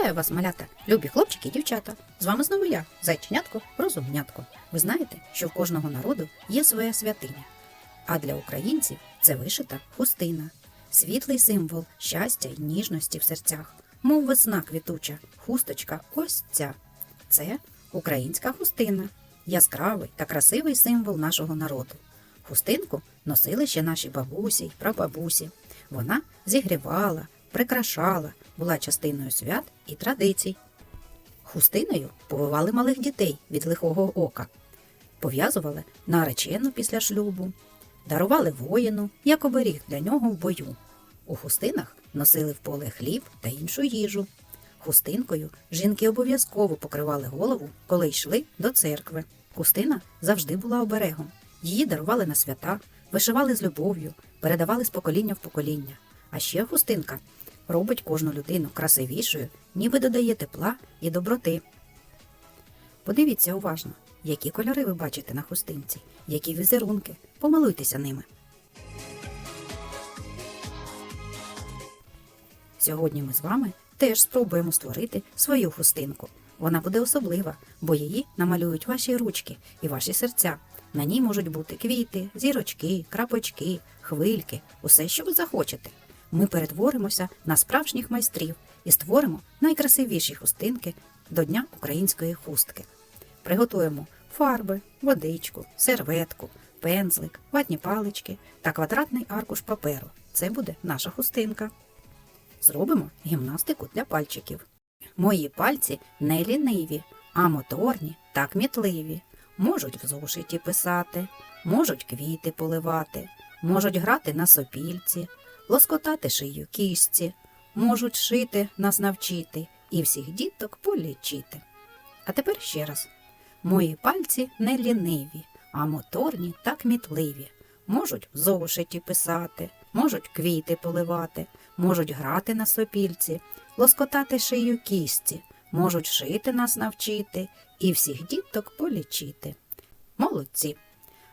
Вітаю вас, малята, любі хлопчики і дівчата. З вами знову я, зайченятко, розумнятко. Ви знаєте, що в кожного народу є своя святиня. А для українців це вишита хустина, світлий символ щастя й ніжності в серцях, мов весна квітуча, хусточка ось ця. Це українська хустина, яскравий та красивий символ нашого народу. Хустинку носили ще наші бабусі й прабабусі. Вона зігрівала, прикрашала, була частиною свят і традицій. Хустиною повивали малих дітей від лихого ока, пов'язували наречену після шлюбу, дарували воїну як оберіг для нього в бою. У хустинах носили в поле хліб та іншу їжу. Хустинкою жінки обов'язково покривали голову, коли йшли до церкви. Хустина завжди була оберегом. Її дарували на свята, вишивали з любов'ю, передавали з покоління в покоління. А ще хустинка робить кожну людину красивішою, ніби додає тепла і доброти. Подивіться уважно, які кольори ви бачите на хустинці, які візерунки. Помилуйтеся ними. Сьогодні ми з вами теж спробуємо створити свою хустинку. Вона буде особлива, бо її намалюють ваші ручки і ваші серця. На ній можуть бути квіти, зірочки, крапочки, хвильки, усе, що ви захочете. Ми перетворимося на справжніх майстрів і створимо найкрасивіші хустинки до Дня української хустки. Приготуємо фарби, водичку, серветку, пензлик, ватні палички та квадратний аркуш паперу. Це буде наша хустинка. Зробимо гімнастику для пальчиків. Мої пальці не ліниві, а моторні та кмітливі. Можуть в зошиті писати, можуть квіти поливати, можуть грати на сопільці, лоскотати шию кістці, можуть шити нас навчити і всіх діток полічити. А тепер ще раз. Мої пальці не ліниві, а моторні та кмітливі. Можуть в зошиті писати, можуть квіти поливати, можуть грати на сопільці, лоскотати шию кістці, можуть шити нас навчити і всіх діток полічити. Молодці.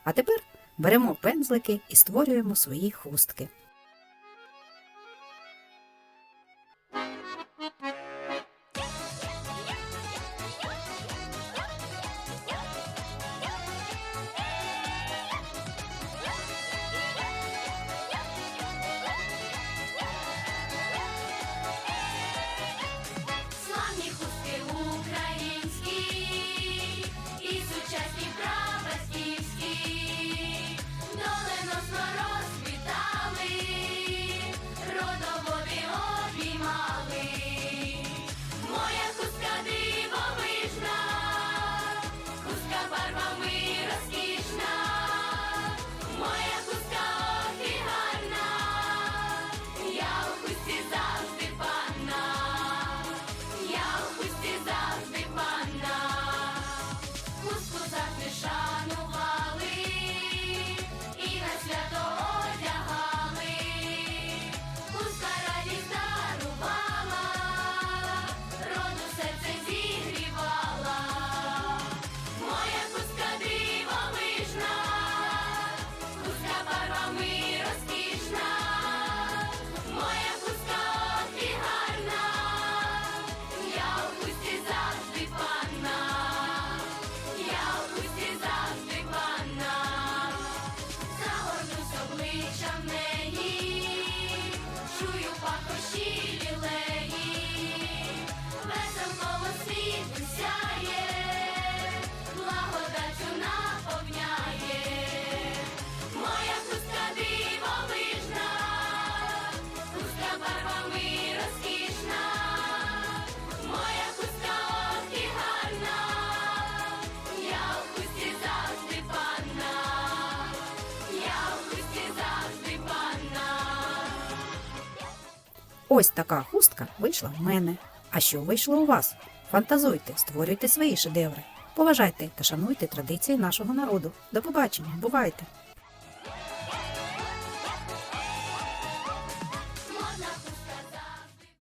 А тепер беремо пензлики і створюємо свої хустки. Ось така хустка вийшла в мене. А що вийшло у вас? Фантазуйте, створюйте свої шедеври. Поважайте та шануйте традиції нашого народу. До побачення, бувайте!